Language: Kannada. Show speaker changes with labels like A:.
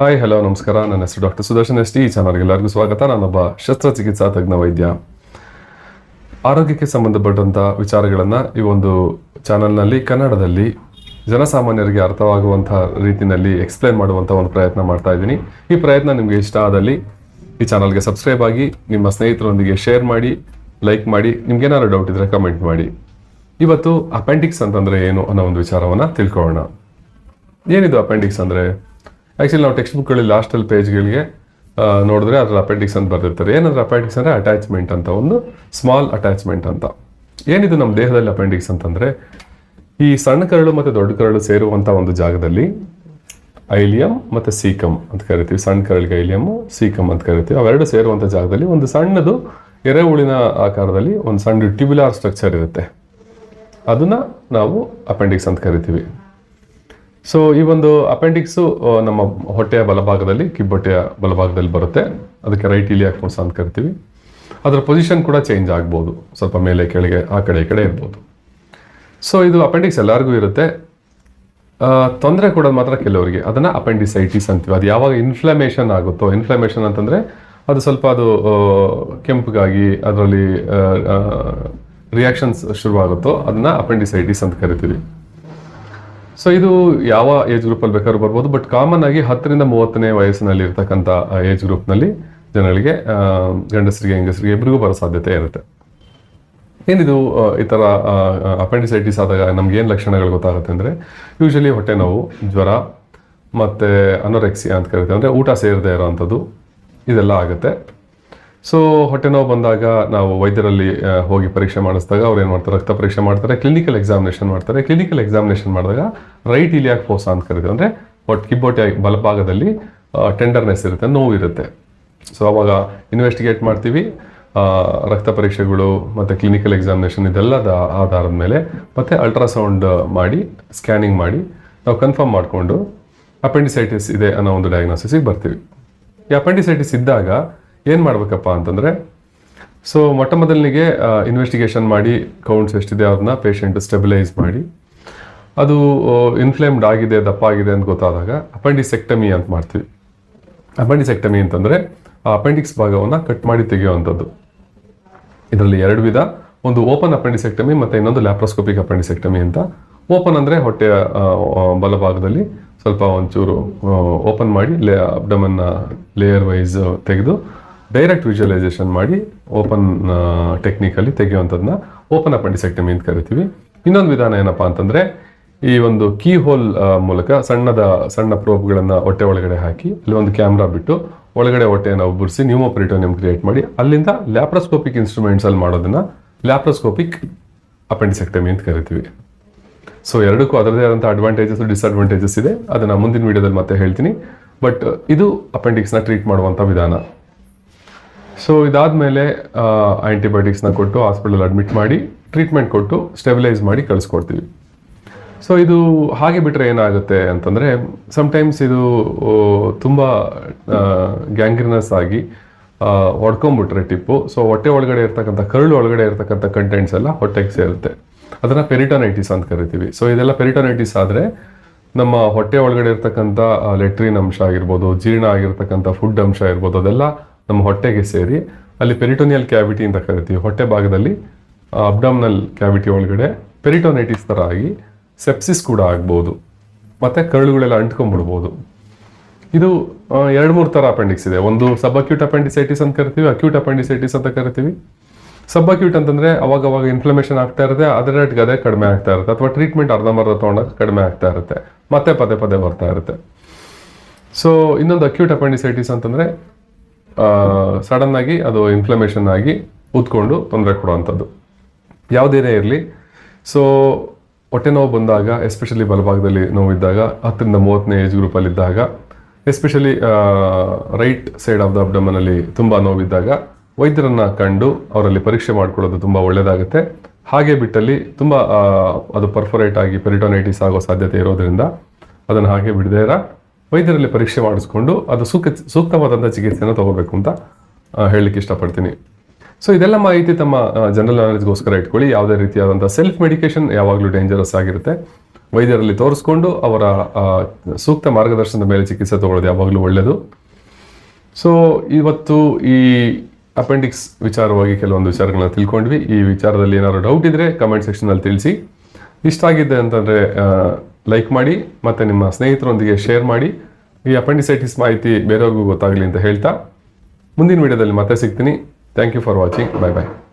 A: ಹಾಯ್ ಹಲೋ ನಮಸ್ಕಾರ. ನನ್ನ ಹೆಸರು ಡಾಕ್ಟರ್ ಸುದರ್ಶನ್ ಎಸ್ ಟಿ. ಈ ಚಾನಲ್ಗೆ ಎಲ್ಲರಿಗೂ ಸ್ವಾಗತ. ನಾನೊಬ್ಬ ಶಸ್ತ್ರಚಿಕಿತ್ಸಾ ತಜ್ಞ ವೈದ್ಯ. ಆರೋಗ್ಯಕ್ಕೆ ಸಂಬಂಧಪಟ್ಟಂಥ ವಿಚಾರಗಳನ್ನು ಈ ಒಂದು ಚಾನಲ್ನಲ್ಲಿ ಕನ್ನಡದಲ್ಲಿ ಜನಸಾಮಾನ್ಯರಿಗೆ ಅರ್ಥವಾಗುವಂಥ ರೀತಿಯಲ್ಲಿ ಎಕ್ಸ್ಪ್ಲೈನ್ ಮಾಡುವಂಥ ಒಂದು ಪ್ರಯತ್ನ ಮಾಡ್ತಾ ಇದ್ದೀನಿ. ಈ ಪ್ರಯತ್ನ ನಿಮಗೆ ಇಷ್ಟ ಆದಲ್ಲಿ ಈ ಚಾನಲ್ಗೆ ಸಬ್ಸ್ಕ್ರೈಬ್ ಆಗಿ, ನಿಮ್ಮ ಸ್ನೇಹಿತರೊಂದಿಗೆ ಶೇರ್ ಮಾಡಿ ಲೈಕ್ ಮಾಡಿ, ನಿಮ್ಗೆ ಏನಾದ್ರು ಡೌಟ್ ಇದ್ದರೆ ಕಮೆಂಟ್ ಮಾಡಿ. ಇವತ್ತು ಅಪೆಂಡಿಕ್ಸ್ ಅಂತಂದ್ರೆ ಏನು ಅನ್ನೋ ಒಂದು ವಿಚಾರವನ್ನ ತಿಳ್ಕೊಳ್ಳೋಣ. ಏನಿದು ಅಪೆಂಡಿಕ್ಸ್ ಅಂದ್ರೆ? ಆಕ್ಚುಲಿ ನಾವು ಟೆಕ್ಸ್ಟ್ ಬುಕ್ಗಳಲ್ಲಿ ಲಾಸ್ಟಲ್ಲಿ ಪೇಜ್ಗಳಿಗೆ ನೋಡಿದ್ರೆ ಅದರ ಅಪೆಂಡಿಕ್ಸ್ ಅಂತ ಬರ್ತಿರ್ತಾರೆ ಏನಂದ್ರೆ ಅಪೆಂಡಿಕ್ಸ್ ಅಂದರೆ ಅಟ್ಯಾಚ್ಮೆಂಟ್ ಅಂತ, ಒಂದು ಸ್ಮಾಲ್ ಅಟ್ಯಾಚ್ಮೆಂಟ್ ಅಂತ. ಏನಿದು ನಮ್ಮ ದೇಹದಲ್ಲಿ ಅಪೆಂಡಿಕ್ಸ್ ಅಂತಂದರೆ, ಈ ಸಣ್ಣ ಕರಳು ಮತ್ತು ದೊಡ್ಡ ಕರಳು ಸೇರುವಂಥ ಒಂದು ಜಾಗದಲ್ಲಿ ಐಲಿಯಂ ಮತ್ತು ಸೀಕಮ್ ಅಂತ ಕರಿತೀವಿ. ಸಣ್ಣ ಕರಳಿಗೆ ಐಲಿಯಮ್ ಸೀಕಮ್ ಅಂತ ಕರಿತೀವಿ. ಅವೆರಡು ಸೇರುವಂಥ ಜಾಗದಲ್ಲಿ ಒಂದು ಸಣ್ಣದು ಎರೆಹುಳಿನ ಆಕಾರದಲ್ಲಿ ಒಂದು ಸಣ್ಣ ಟ್ಯೂಬ್ಯುಲಾರ್ ಸ್ಟ್ರಕ್ಚರ್ ಇರುತ್ತೆ. ಅದನ್ನು ನಾವು ಅಪೆಂಡಿಕ್ಸ್ ಅಂತ ಕರಿತೀವಿ. ಸೊ ಈ ಒಂದು ಅಪೆಂಡಿಕ್ಸು ನಮ್ಮ ಹೊಟ್ಟೆಯ ಬಲಭಾಗದಲ್ಲಿ, ಕಿಬ್ಬೊಟ್ಟೆಯ ಬಲಭಾಗದಲ್ಲಿ ಬರುತ್ತೆ. ಅದಕ್ಕೆ ರೈಟ್ ಇಲಿ ಫೋರ್ಸ್ ಅಂತ ಕರಿತೀವಿ. ಅದರ ಪೊಸಿಷನ್ ಕೂಡ ಚೇಂಜ್ ಆಗ್ಬೋದು. ಸ್ವಲ್ಪ ಮೇಲೆ, ಕೆಳಗೆ, ಆ ಕಡೆ, ಈ ಕಡೆ ಇರ್ಬೋದು. ಸೊ ಇದು ಅಪೆಂಡಿಕ್ಸ್ ಎಲ್ಲರಿಗೂ ಇರುತ್ತೆ. ತೊಂದರೆ ಕೊಡೋದು ಮಾತ್ರ ಕೆಲವರಿಗೆ. ಅದನ್ನು ಅಪೆಂಡಿಸೈಟಿಸ್ ಅಂತೀವಿ. ಅದು ಯಾವಾಗ ಇನ್ಫ್ಲಮೇಷನ್ ಆಗುತ್ತೋ ಇನ್ಫ್ಲಮೇಷನ್ ಅಂತಂದರೆ ಅದು ಸ್ವಲ್ಪ ಅದು ಕೆಂಪಗಾಗಿ ಅದರಲ್ಲಿ ರಿಯಾಕ್ಷನ್ಸ್ ಶುರುವಾಗುತ್ತೋ, ಅದನ್ನು ಅಪೆಂಡಿಸೈಟಿಸ್ ಅಂತ ಕರಿತೀವಿ. ಸೊ ಇದು ಯಾವ ಏಜ್ ಗ್ರೂಪಲ್ಲಿ ಬೇಕಾದ್ರೂ ಬರ್ಬೋದು ಬಟ್ ಕಾಮನ್ ಆಗಿ ಹತ್ತರಿಂದ ಮೂವತ್ತನೇ ವಯಸ್ಸಿನಲ್ಲಿ ಇರ್ತಕ್ಕಂಥ ಏಜ್ ಗ್ರೂಪ್ನಲ್ಲಿ ಜನಗಳಿಗೆ ಗಂಡಸರಿಗೆ, ಹೆಂಗಸರಿಗೆ ಇಬ್ಬರಿಗೂ ಬರೋ ಸಾಧ್ಯತೆ ಇರುತ್ತೆ. ಏನಿದು ಈ ಥರ ಅಪೆಂಡಿಸೈಟಿಸ್ ಆದಾಗ ನಮ್ಗೆ ಏನು ಲಕ್ಷಣಗಳು ಗೊತ್ತಾಗುತ್ತೆ ಅಂದರೆ ಯೂಶಲಿ ಹೊಟ್ಟೆ ನೋವು, ಜ್ವರ, ಮತ್ತು ಅನೋರೆಕ್ಸಿಯಾ ಅಂತ ಕರಿತೀವಿ ಅಂದರೆ ಊಟ ಸೇರದೇ ಇರೋವಂಥದ್ದು ಇದೆಲ್ಲ ಆಗುತ್ತೆ. ಸೊ ಹೊಟ್ಟೆ ನೋವು ಬಂದಾಗ ನಾವು ವೈದ್ಯರಲ್ಲಿ ಹೋಗಿ ಪರೀಕ್ಷೆ ಮಾಡಿಸಿದಾಗ ಅವ್ರು ಏನು ಮಾಡ್ತಾರೆ? ರಕ್ತ ಪರೀಕ್ಷೆ ಮಾಡ್ತಾರೆ ಕ್ಲಿನಿಕಲ್ ಎಕ್ಸಾಮಿನೇಷನ್ ಮಾಡ್ತಾರೆ. ಕ್ಲಿನಿಕಲ್ ಎಕ್ಸಾಮಿನೇಷನ್ ಮಾಡಿದಾಗ ರೈಟ್ ಇಲಿಯಾಕ್ ಫೋಸ ಅಂತ ಕರಿತೀವಿ ಅಂದರೆ ಹೊಟ್ಟೆ ಕಿಬ್ಬೊಟ್ಟೆ ಬಲಭಾಗದಲ್ಲಿ ಟೆಂಡರ್ನೆಸ್ ಇರುತ್ತೆ, ನೋವು ಇರುತ್ತೆ. ಸೊ ಅವಾಗ ಇನ್ವೆಸ್ಟಿಗೇಟ್ ಮಾಡ್ತೀವಿ. ರಕ್ತ ಪರೀಕ್ಷೆಗಳು ಮತ್ತು ಕ್ಲಿನಿಕಲ್ ಎಕ್ಸಾಮಿನೇಷನ್ ಇದೆಲ್ಲದ ಆಧಾರದ ಮೇಲೆ ಮತ್ತು ಅಲ್ಟ್ರಾಸೌಂಡ್ ಮಾಡಿ ಸ್ಕ್ಯಾನಿಂಗ್ ಮಾಡಿ ನಾವು ಕನ್ಫರ್ಮ್ ಮಾಡಿಕೊಂಡು ಅಪೆಂಡಿಸೈಟಿಸ್ ಇದೆ ಅನ್ನೋ ಒಂದು ಡಯಾಗ್ನೋಸಿಸಿಗೆ ಬರ್ತೀವಿ. ಈ ಅಪೆಂಡಿಸೈಟಿಸ್ ಇದ್ದಾಗ ಏನು ಮಾಡಬೇಕಪ್ಪ ಅಂತಂದರೆ ಸೊ ಮೊಟ್ಟ ಮೊದಲಿಗೆ ಇನ್ವೆಸ್ಟಿಗೇಷನ್ ಮಾಡಿ ಕೌಂಟ್ಸ್ ಎಷ್ಟಿದೆ ಅವ್ರನ್ನ ಪೇಷಂಟ್ ಸ್ಟೆಬಿಲೈಸ್ ಮಾಡಿ, ಅದು ಇನ್ಫ್ಲೇಮ್ಡ್ ಆಗಿದೆ ದಪ್ಪ ಆಗಿದೆ ಅಂತ ಗೊತ್ತಾದಾಗ ಅಪೆಂಡಿಸೆಕ್ಟಮಿ ಅಂತ ಮಾಡ್ತೀವಿ. ಅಪೆಂಡಿಸೆಕ್ಟಮಿ ಅಂತಂದರೆ, ಆ ಅಪೆಂಡಿಕ್ಸ್ ಭಾಗವನ್ನು ಕಟ್ ಮಾಡಿ ತೆಗೆಯುವಂಥದ್ದು. ಇದರಲ್ಲಿ ಎರಡು ವಿಧ, ಒಂದು ಓಪನ್ ಅಪೆಂಡಿಸೆಕ್ಟಮಿ ಮತ್ತು ಇನ್ನೊಂದು ಲ್ಯಾಪ್ರೋಸ್ಕೋಪಿಕ್ ಅಪೆಂಡಿಸೆಕ್ಟಮಿ ಅಂತ. ಓಪನ್ ಅಂದರೆ ಹೊಟ್ಟೆಯ ಬಲಭಾಗದಲ್ಲಿ ಸ್ವಲ್ಪ ಒಂಚೂರು ಓಪನ್ ಮಾಡಿ ಲೇ ಅಬ್ಡಮನ್ನ ಲೇಯರ್ ವೈಸ್ ತೆಗೆದು ಡೈರೆಕ್ಟ್ ವಿಜುವಲೈಸೇಷನ್ ಮಾಡಿ ಓಪನ್ ಟೆಕ್ನಿಕಲ್ಲಿ ತೆಗೆಯುವಂಥದ್ದನ್ನ ಓಪನ್ ಅಪೆಂಡಿಸೆಕ್ಟಮಿ ಅಂತ ಕರಿತೀವಿ. ಇನ್ನೊಂದು ವಿಧಾನ ಏನಪ್ಪಾ ಅಂತಂದ್ರೆ, ಈ ಒಂದು ಕೀ ಹೋಲ್ ಮೂಲಕ ಸಣ್ಣದ, ಸಣ್ಣ ಪ್ರೋಬ್ಗಳನ್ನು ಹೊಟ್ಟೆ ಒಳಗಡೆ ಹಾಕಿ, ಅಲ್ಲಿ ಒಂದು ಕ್ಯಾಮ್ರಾ ಬಿಟ್ಟು ಒಳಗಡೆ ಹೊಟ್ಟೆಯನ್ನು ಉಬ್ಬರಿಸಿ ನ್ಯೂಮೋಪರಿಟೋನಿಯಂ ಕ್ರಿಯೇಟ್ ಮಾಡಿ, ಅಲ್ಲಿಂದ ಲ್ಯಾಪ್ರೋಸ್ಕೋಪಿಕ್ ಇನ್ಸ್ಟ್ರೂಮೆಂಟ್ಸ್ ಅಲ್ಲಿ ಮಾಡೋದನ್ನ ಲ್ಯಾಪ್ರೋಸ್ಕೋಪಿಕ್ ಅಪೆಂಡಿಸೆಕ್ಟಮಿ ಅಂತ ಕರಿತೀವಿ. ಸೊ ಎರಡಕ್ಕೂ ಅದರದೇ ಆದಂಥ ಅಡ್ವಾಂಟೇಜಸ್ ಡಿಸ್ಅಡ್ವಾಂಟೇಜಸ್ ಇದೆ. ಅದನ್ನ ಮುಂದಿನ ವಿಡಿಯೋದಲ್ಲಿ ಮತ್ತೆ ಹೇಳ್ತೀನಿ. ಬಟ್ ಇದು ಅಪೆಂಡಿಕ್ಸ್ನ ಟ್ರೀಟ್ ಮಾಡುವಂಥ ವಿಧಾನ. ಸೊ ಇದಾದಮೇಲೆ ಆಂಟಿಬಯೋಟಿಕ್ಸ್ನ ಕೊಟ್ಟು ಹಾಸ್ಪಿಟಲಲ್ಲಿ ಅಡ್ಮಿಟ್ ಮಾಡಿ ಟ್ರೀಟ್ಮೆಂಟ್ ಕೊಟ್ಟು ಸ್ಟೆಬಿಲೈಸ್ ಮಾಡಿ ಕಳಿಸ್ಕೊಡ್ತೀವಿ. ಸೊ ಇದು ಹಾಗೆ ಬಿಟ್ಟರೆ ಏನಾಗುತ್ತೆ ಅಂತಂದರೆ ಸಮ್ಟೈಮ್ಸ್ ಇದು ತುಂಬ ಗ್ಯಾಂಗ್ರಿನಸ್ ಆಗಿ ಹೊಡ್ಕೊಂಬಿಟ್ರೆ ಟಿಪ್ಪು. ಸೊ ಹೊಟ್ಟೆ ಒಳಗಡೆ ಇರ್ತಕ್ಕಂಥ, ಕರುಳು ಒಳಗಡೆ ಇರ್ತಕ್ಕಂಥ ಕಂಟೆಂಟ್ಸ್ ಎಲ್ಲ ಹೊಟ್ಟೆಗೆ ಸೇರುತ್ತೆ. ಅದನ್ನು ಪೆರಿಟೋನೈಟಿಸ್ ಅಂತ ಕರಿತೀವಿ. ಸೊ ಇದೆಲ್ಲ ಪೆರಿಟೋನೈಟಿಸ್ ಆದರೆ, ನಮ್ಮ ಹೊಟ್ಟೆ ಒಳಗಡೆ ಇರ್ತಕ್ಕಂಥ ಲೆಟ್ರಿನ್ ಅಂಶ ಆಗಿರ್ಬೋದು, ಜೀರ್ಣ ಆಗಿರ್ತಕ್ಕಂಥ ಫುಡ್ ಅಂಶ ಇರ್ಬೋದು ಅದೆಲ್ಲ ನಮ್ಮ ಹೊಟ್ಟೆಗೆ ಸೇರಿ ಅಲ್ಲಿ ಪೆರಿಟೋನಿಯಲ್ ಕ್ಯಾವಿಟಿ ಅಂತ ಕರಿತೀವಿ. ಹೊಟ್ಟೆ ಭಾಗದಲ್ಲಿ ಅಬ್ಡಮ್ನಲ್ ಕ್ಯಾವಿಟಿ ಒಳಗಡೆ ಪೆರಿಟೋನೈಟಿಸ್ ಥರ ಆಗಿ ಸೆಪ್ಸಿಸ್ ಕೂಡ ಆಗ್ಬೋದು. ಮತ್ತೆ ಕರುಳುಗಳೆಲ್ಲ ಅಂಟ್ಕೊಂಡ್ಬಿಡ್ಬೋದು. ಇದು ಎರಡು ಮೂರು ಥರ ಅಪೆಂಡಿಕ್ಸ್ ಇದೆ. ಒಂದು ಸಬ್ ಅಕ್ಯೂಟ್ ಅಪೆಂಡಿಸೈಟಿಸ್ ಅಂತ ಕರಿತೀವಿ ಅಕ್ಯೂಟ್ ಅಪೆಂಡಿಸೈಟಿಸ್ ಅಂತ ಕರಿತೀವಿ. ಸಬ್ ಅಕ್ಯೂಟ್ ಅಂತಂದರೆ ಅವಾಗ ಅವಾಗ ಇನ್ಫ್ಲಮೇಷನ್ ಆಗ್ತಾ ಇರುತ್ತೆ, ಅದರ ರೇಟ್ಗೆ ಅದೇ ಕಡಿಮೆ ಆಗ್ತಾ ಇರುತ್ತೆ. ಅಥವಾ ಟ್ರೀಟ್ಮೆಂಟ್ ಅರ್ಧಂಬರ್ಧ ತೊಗೊಂಡಾಗ ಕಡಿಮೆ ಆಗ್ತಾ ಇರುತ್ತೆ. ಮತ್ತೆ ಪದೇ ಪದೇ ಬರ್ತಾ ಇರುತ್ತೆ. ಸೊ ಇನ್ನೊಂದು ಅಕ್ಯೂಟ್ ಅಪೆಂಡಿಸೈಟಿಸ್ ಅಂತಂದ್ರೆ ಸಡನ್ ಆಗಿ ಅದು ಇನ್ಫ್ಲಮೇಷನ್ ಆಗಿ ಉತ್ಕೊಂಡು ತೊಂದರೆ ಕೊಡುವಂಥದ್ದು. ಯಾವುದೇನೇ ಇರಲಿ. ಸೊ ಹೊಟ್ಟೆ ನೋವು ಬಂದಾಗ ಎಸ್ಪೆಷಲಿ ಬಲಭಾಗದಲ್ಲಿ ನೋವಿದ್ದಾಗ, ಹತ್ತರಿಂದ ಮೂವತ್ತನೇ age ಗ್ರೂಪಲ್ಲಿದ್ದಾಗ especially right side of the ಅಬ್ಡಮನಲ್ಲಿ ತುಂಬ ನೋವಿದ್ದಾಗ, ವೈದ್ಯರನ್ನು ಕಂಡು ಅವರಲ್ಲಿ ಪರೀಕ್ಷೆ ಮಾಡ್ಕೊಳ್ಳೋದು ತುಂಬ ಒಳ್ಳೆಯದಾಗುತ್ತೆ ಹಾಗೆ ಬಿಟ್ಟಲ್ಲಿ ತುಂಬ ಅದು ಪರ್ಫೊರೇಟ್ ಆಗಿ ಪೆರಿಟೋನೈಟಿಸ್ ಆಗೋ ಸಾಧ್ಯತೆ ಇರೋದ್ರಿಂದ, ಅದನ್ನು ಹಾಗೆ ಬಿಡದೇ ಇರ. ವೈದ್ಯರಲ್ಲಿ ಪರೀಕ್ಷೆ ಮಾಡಿಸ್ಕೊಂಡು ಅದು ಸೂಕ್ತ ಸೂಕ್ತವಾದಂಥ ಚಿಕಿತ್ಸೆಯನ್ನು ತಗೋಬೇಕು ಅಂತ ಹೇಳಲಿಕ್ಕೆ ಇಷ್ಟಪಡ್ತೀನಿ. ಸೊ ಇದೆಲ್ಲ ಮಾಹಿತಿ ತಮ್ಮ ಜನರಲ್ ನಾಲೆಜ್ಗೋಸ್ಕರ ಇಟ್ಕೊಳ್ಳಿ. ಯಾವುದೇ ರೀತಿಯಾದಂಥ ಸೆಲ್ಫ್ ಮೆಡಿಕೇಶನ್ ಯಾವಾಗಲೂ ಡೇಂಜರಸ್ ಆಗಿರುತ್ತೆ. ವೈದ್ಯರಲ್ಲಿ ತೋರಿಸ್ಕೊಂಡು ಅವರ ಸೂಕ್ತ ಮಾರ್ಗದರ್ಶನದ ಮೇಲೆ ಚಿಕಿತ್ಸೆ ತಗೊಳ್ಳೋದು ಯಾವಾಗಲೂ ಒಳ್ಳೆಯದು. ಸೊ ಇವತ್ತು ಈ ಅಪೆಂಡಿಕ್ಸ್ ವಿಚಾರವಾಗಿ ಕೆಲವೊಂದು ವಿಚಾರಗಳನ್ನ ತಿಳ್ಕೊಂಡ್ವಿ. ಈ ವಿಚಾರದಲ್ಲಿ ಏನಾದರೂ ಡೌಟ್ ಇದ್ದರೆ ಕಮೆಂಟ್ ಸೆಕ್ಷನಲ್ಲಿ ತಿಳಿಸಿ. ಇಷ್ಟ ಆಗಿದೆ ಅಂತಂದರೆ ಲೈಕ್ ಮಾಡಿ ಮತ್ತು ನಿಮ್ಮ ಸ್ನೇಹಿತರೊಂದಿಗೆ ಶೇರ್ ಮಾಡಿ. ಈ ಅಪೆಂಡಿಸೈಟಿಸ್ ಮಾಹಿತಿ ಬೇರೆಯವ್ರಿಗೂ ಗೊತ್ತಾಗಲಿ ಅಂತ ಹೇಳ್ತಾ ಮುಂದಿನ ವಿಡಿಯೋದಲ್ಲಿ ಮತ್ತೆ ಸಿಗ್ತೀನಿ. Thank you for watching bye bye